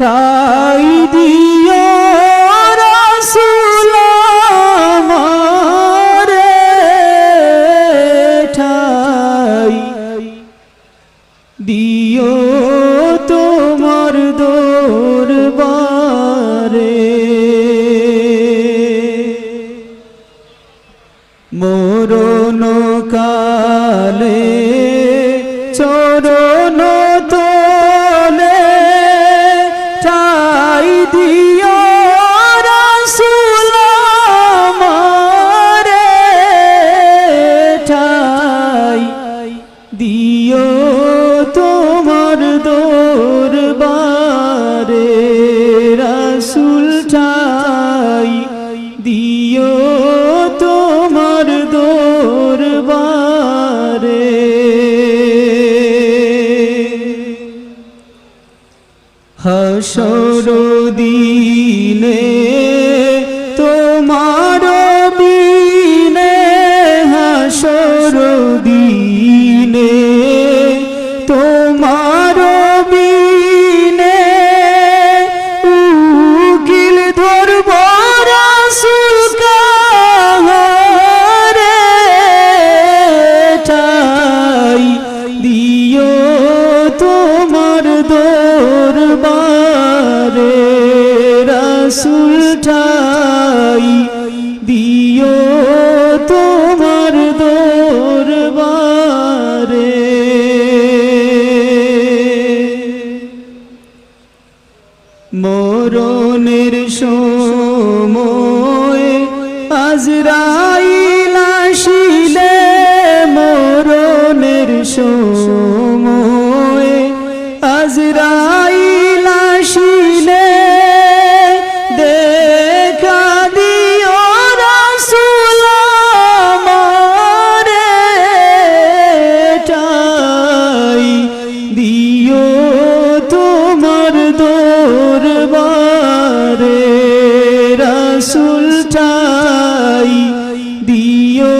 ঠাই দিও দিও রাসূল আমারে ঠাই। দিও তোমার দরবারে রাসূল ঠাই। হাসর দরবারে রাসূল দিও তোমার দরবারে। মরণের সময় আজরাইল আসিলে মরণের সময় রাসূল চাই দিও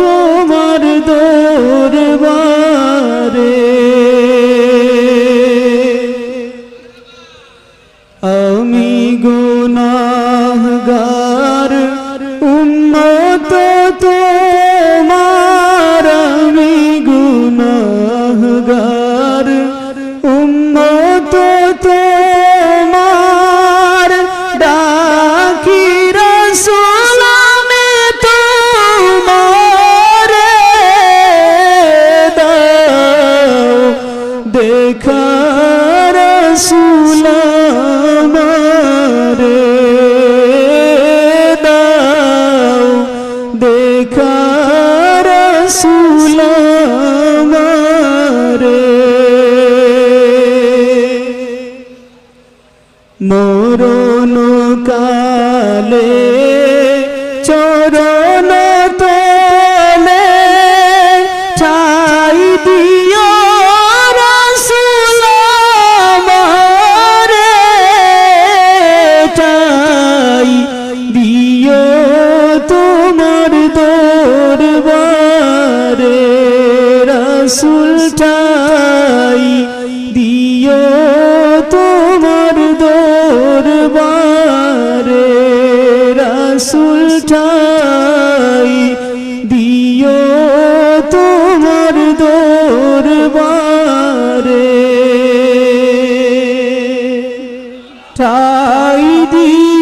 তোমার দরবারে। আমি গুনাহগার মরণ কালে চরণ ঠাই দিও তোমার দরবারে। ঠাই দিও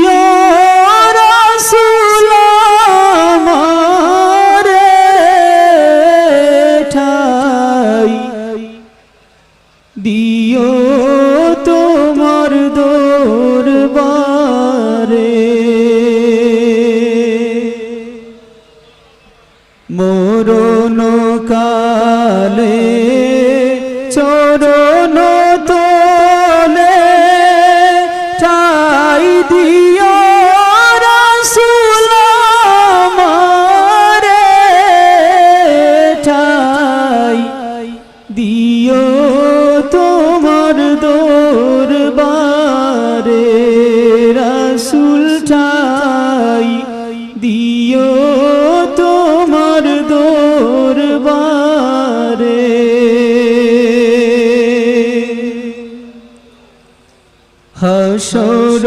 চরণ তোলে হাসর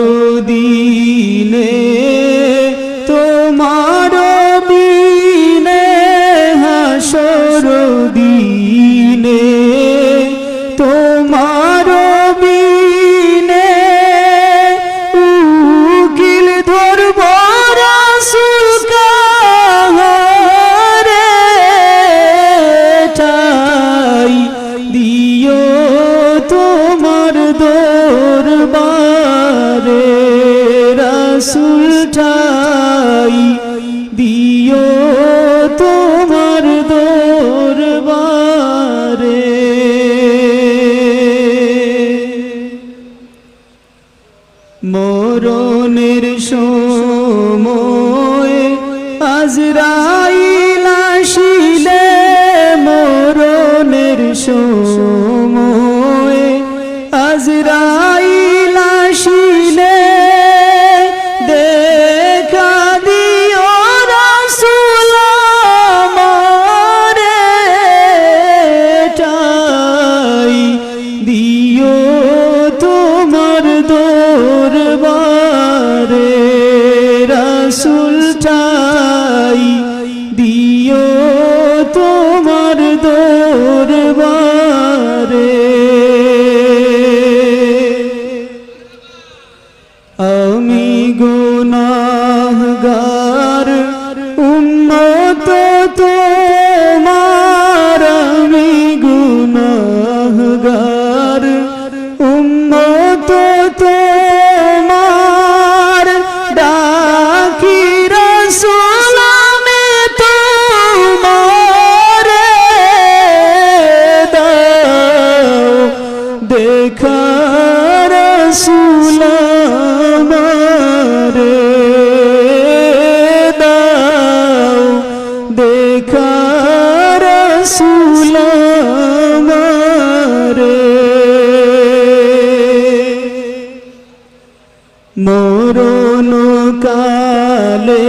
রাসুল ঠাই দিও তোমার দরবারে। মরণের সময় আজরাইল আসিলে মরণের সময় রাসুল চাই দিও তোমার দরবারে। আমি গুনাহগার মরণ কালে